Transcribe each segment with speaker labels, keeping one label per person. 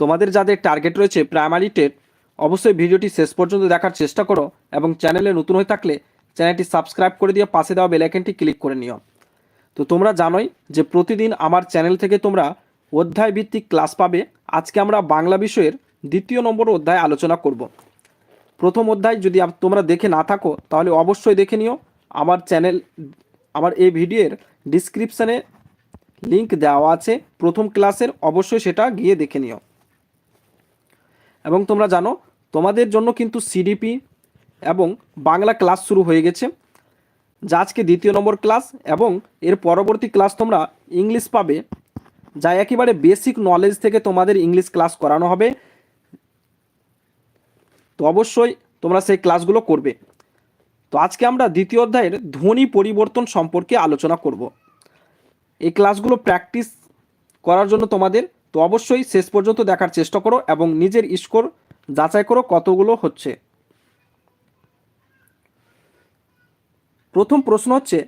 Speaker 1: তোমাদের যাদের টার্গেট রয়েছে প্রাইমারি টেট অবশ্যই ভিডিওটি শেষ পর্যন্ত দেখার চেষ্টা করো এবং চ্যানেলে নতুন হয়ে থাকলে চ্যানেলটি সাবস্ক্রাইব করে দিয়ে পাশে দেওয়া বেলাইকনটি ক্লিক করে নিও। তো তোমরা জানোই যে প্রতিদিন আমার চ্যানেল থেকে তোমরা অধ্যায় ভিত্তিক ক্লাস পাবে। আজকে আমরা বাংলা বিষয়ের দ্বিতীয় নম্বর অধ্যায় আলোচনা করব। প্রথম অধ্যায় যদি তোমরা দেখে না থাকো, তাহলে অবশ্যই দেখে নিও। আমার চ্যানেল আমার এই ভিডিওর ডিসক্রিপশানে লিংক দেওয়া আছে। প্রথম ক্লাসের অবশ্যই সেটা গিয়ে দেখে নিও। এবং তোমরা জানো, তোমাদের জন্য কিন্তু সিডিপি এবং বাংলা ক্লাস শুরু হয়ে গেছে। যা আজকে দ্বিতীয় নম্বর ক্লাস এবং এর পরবর্তী ক্লাস তোমরা ইংলিশ পাবে, যা একেবারে বেসিক নলেজ থেকে তোমাদের ইংলিশ ক্লাস করানো হবে। তো অবশ্যই তোমরা সেই ক্লাসগুলো করবে। তো আজকে আমরা দ্বিতীয় অধ্যায়ের ধ্বনি পরিবর্তন সম্পর্কে আলোচনা করব। এই ক্লাসগুলো প্র্যাকটিস করার জন্য তোমাদের তো অবশ্যই শেষ পর্যন্ত দেখার চেষ্টা করো এবং নিজের স্কোর যাচাই করো কতগুলো হচ্ছে। প্রথম প্রশ্ন হচ্ছে,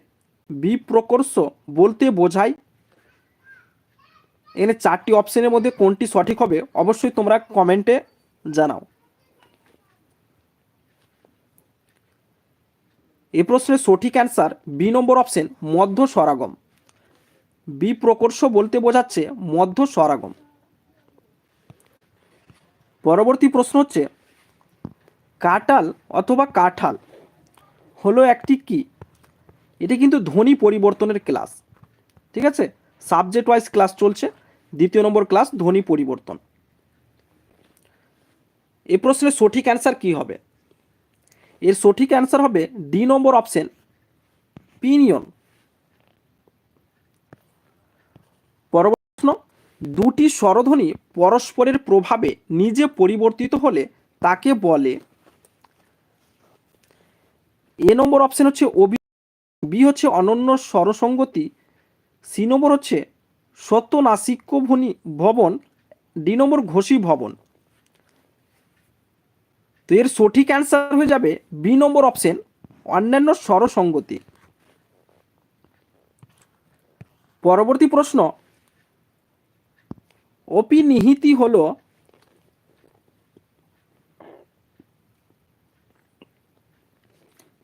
Speaker 1: বিপ্রকর্ষ বলতে বোঝায় এনে চারটি অপশনের মধ্যে কোনটি সঠিক হবে অবশ্যই তোমরা কমেন্টে জানাও। এ প্রশ্নের সঠিক অ্যান্সার বি নম্বর অপশন মধ্য স্বরাগম বিপ্রকর্ষ বলতে বোঝাচ্ছে মধ্য স্বরাগম। পরবর্তী প্রশ্ন হচ্ছে কাটাল অথবা কাঁঠাল হলো একটি কি? এটি কিন্তু ধ্বনি পরিবর্তনের ক্লাস। ঠিক আছে? সাবজেক্ট ওয়াইজ ক্লাস চলছে, দ্বিতীয় নম্বর ক্লাস ধ্বনি পরিবর্তন। এই প্রশ্নের সঠিক অ্যান্সার কি হবে? এর সঠিক অ্যান্সার হবে ডি নম্বর অপশন পিনিয়ন পরবর্তী প্রশ্ন দুটি স্বরধ্বনি পরস্পরের প্রভাবে নিজে পরিবর্তিত হলে তাকে বলে। এ নম্বর অপশন হচ্ছে অবি, বি হচ্ছে অনন্য স্বরসঙ্গতি, সি নম্বর হচ্ছে সত্য নাসিক্য ভনি ভবন, ডি নম্বর ঘোষী ভবন। তো এর সঠিক অ্যান্সার হয়ে যাবে বি নম্বর অপশন, অন্যান্য স্বরসঙ্গতি। পরবর্তী প্রশ্ন অপিনিহিতি হলো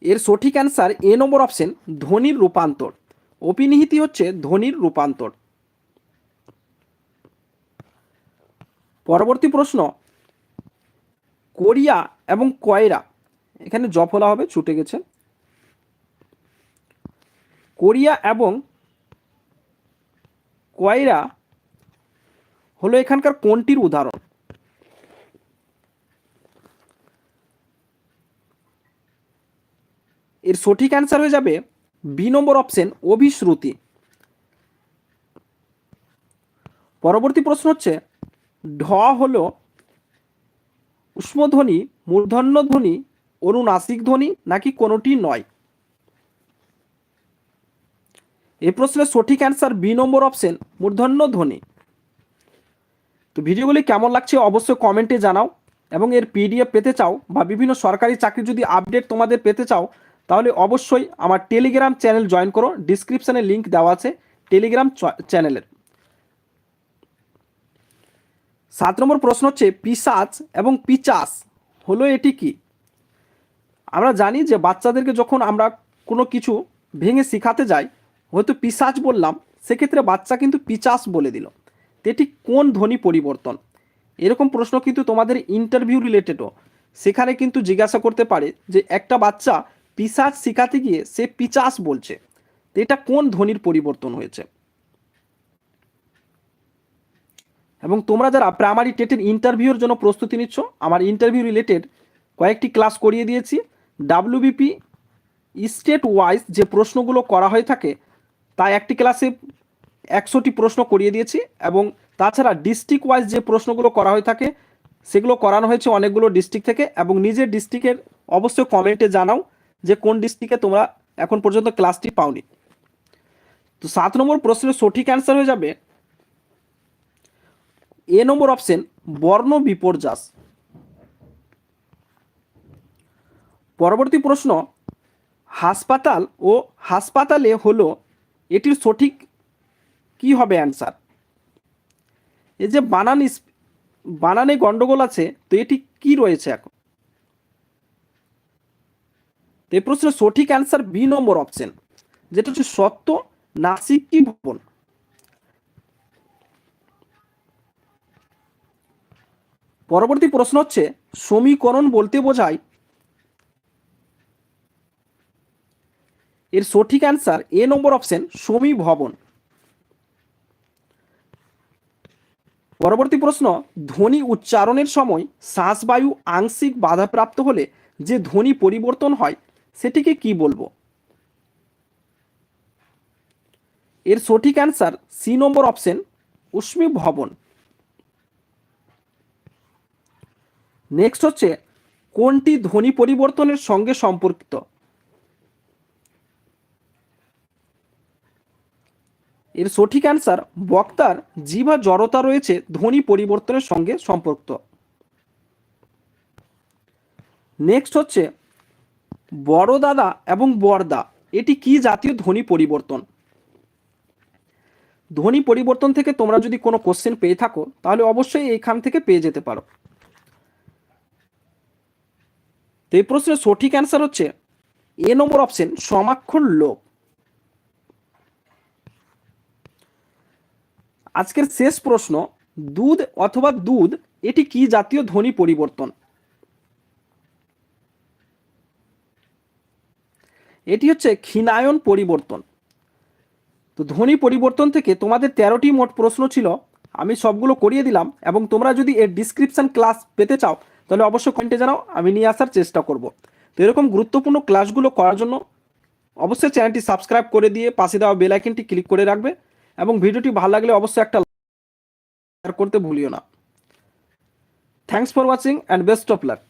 Speaker 1: এর সঠিক অ্যান্সার এ নম্বর অপশন ধ্বনির রূপান্তর। অপিনিহিতি হচ্ছে ধ্বনির রূপান্তর। পরবর্তী প্রশ্ন, কোরিয়া এবং কয়রা, এখানে জফলা হবে, ছুটে গেছে। কোরিয়া এবং কয়রা হলো এখানকার কোনটির উদাহরণ? এর সঠিক অ্যান্সার হয়ে যাবে বি নম্বর অপশন অভিশ্রুতি। পরবর্তী প্রশ্ন হচ্ছে, ঢ হল উষ্মধ্বনি মূর্ধন্য ধ্বনি অনুনাসিক ধ্বনি নাকি কোনোটি নয়? এই প্রশ্নের সঠিক অ্যান্সার বি নম্বর অপশন মূর্ধন্য ধ্বনি তো ভিডিওগুলি কেমন লাগছে অবশ্যই কমেন্টে জানাও এবং এর পিডিএফ পেতে চাও বা বিভিন্ন সরকারি চাকরি যদি আপডেট তোমাদের পেতে চাও, তাহলে অবশ্যই আমার টেলিগ্রাম চ্যানেল জয়েন করো। ডিসক্রিপশানে লিঙ্ক দেওয়া আছে টেলিগ্রাম চ্যানেলের সাত নম্বর প্রশ্ন হচ্ছে পিসাচ এবং পিচাস হলো এটি কি? আমরা জানি যে বাচ্চাদেরকে যখন আমরা কোনো কিছু ভেঙে শেখাতে যাই, হয়তো পিসাচ বললাম, সেক্ষেত্রে বাচ্চা কিন্তু পিচাস বলে দিল। এটি কোন ধ্বনি পরিবর্তন? এরকম প্রশ্ন কিন্তু তোমাদের ইন্টারভিউ রিলেটেডও সেখানে কিন্তু জিজ্ঞাসা করতে পারে যে একটা বাচ্চা পিসাচ শেখাতে গিয়ে সে পিচাস বলছে। এটা কোন ধ্বনির পরিবর্তন হয়েছে? এবং তোমরা যারা প্রাইমারি টেটের ইন্টারভিউর জন্য প্রস্তুতি নিচ্ছ, আমার ইন্টারভিউ রিলেটেড কয়েকটি ক্লাস করিয়ে দিয়েছি। ডাব্লিউবিপি স্টেট ওয়াইজ যে প্রশ্নগুলো করা হয়ে থাকে, তা একটি ক্লাসে একশোটি প্রশ্ন করিয়ে দিয়েছি এবং তাছাড়া ডিস্ট্রিক্ট ওয়াইজ যে প্রশ্নগুলো করা হয়ে থাকে, সেগুলো করানো হয়েছে অনেকগুলো ডিস্ট্রিক্ট থেকে এবং নিজের ডিস্ট্রিক্টের অবশ্যই কমেন্টে জানাও যে কোন ডিস্ট্রিক্টে তোমরা এখন পর্যন্ত ক্লাসটি পাওনি। তো সাত নম্বর প্রশ্নের সঠিক অ্যান্সার হয়ে যাবে এ নম্বর অপশন বর্ণ বিপর্যাস। পরবর্তী প্রশ্ন, হাসপাতাল ও হাসপাতালে হলো, এটির সঠিক কি হবে অ্যান্সার এই যে বানান বানানে গন্ডগোল আছে, তো এটি কি রয়েছে এখন? তো এই প্রশ্নের সঠিক অ্যান্সার বি নম্বর অপশন যেটা হচ্ছে সত্য নাসিক ভবন? পরবর্তী প্রশ্ন হচ্ছে, সমীকরণ বলতে বোঝায়, এর সঠিক অ্যান্সার এ নম্বর অপশন সমীভবন। পরবর্তী প্রশ্ন, ধ্বনি উচ্চারণের সময় শ্বাসবায়ু আংশিক বাধাপ্রাপ্ত হলে যে ধ্বনি পরিবর্তন হয়, সেটিকে কি বলব? এর সঠিক অ্যান্সার সি নম্বর অপশন উষ্মি ভবন। নেক্সট হচ্ছে, কোনটি ধ্বনি পরিবর্তনের সঙ্গে সম্পর্কিত? এর সঠিক অ্যান্সার বক্তার জিভা জড়তা রয়েছে ধ্বনি পরিবর্তনের সঙ্গে সম্পর্কিত নেক্সট হচ্ছে বড় দাদা এবং বরদা এটি কি জাতীয় ধ্বনি পরিবর্তন? ধ্বনি পরিবর্তন থেকে তোমরা যদি কোনো কোশ্চেন পেয়ে থাকো, তাহলে অবশ্যই এইখান থেকে পেয়ে যেতে পারো। তো এই প্রশ্নের সঠিক অ্যান্সার হচ্ছে এ নম্বর অপশন সমাক্ষর লোক। আজকের শেষ প্রশ্ন, দুধ অথবা দুধ, এটি কি জাতীয় ধ্বনি পরিবর্তন? এটি হচ্ছে ক্ষীণায়ন পরিবর্তন। তো ধ্বনি পরিবর্তন থেকে তোমাদের তেরোটি মোট প্রশ্ন ছিল, আমি সবগুলো করিয়ে দিলাম এবং তোমরা যদি এর ডিসক্রিপশান ক্লাস পেতে চাও, তাহলে অবশ্যই কমেন্টে জানাও, আমি নিয়ে আসার চেষ্টা করব। তো এরকম গুরুত্বপূর্ণ ক্লাসগুলো করার জন্য অবশ্যই চ্যানেলটি সাবস্ক্রাইব করে দিয়ে পাশে দেওয়া বেল আইকনটি ক্লিক করে রাখবে। এবং ভিডিওটি ভালো লাগলে অবশ্যই একটা শেয়ার করতে ভুলিও না। Thanks for watching and best of luck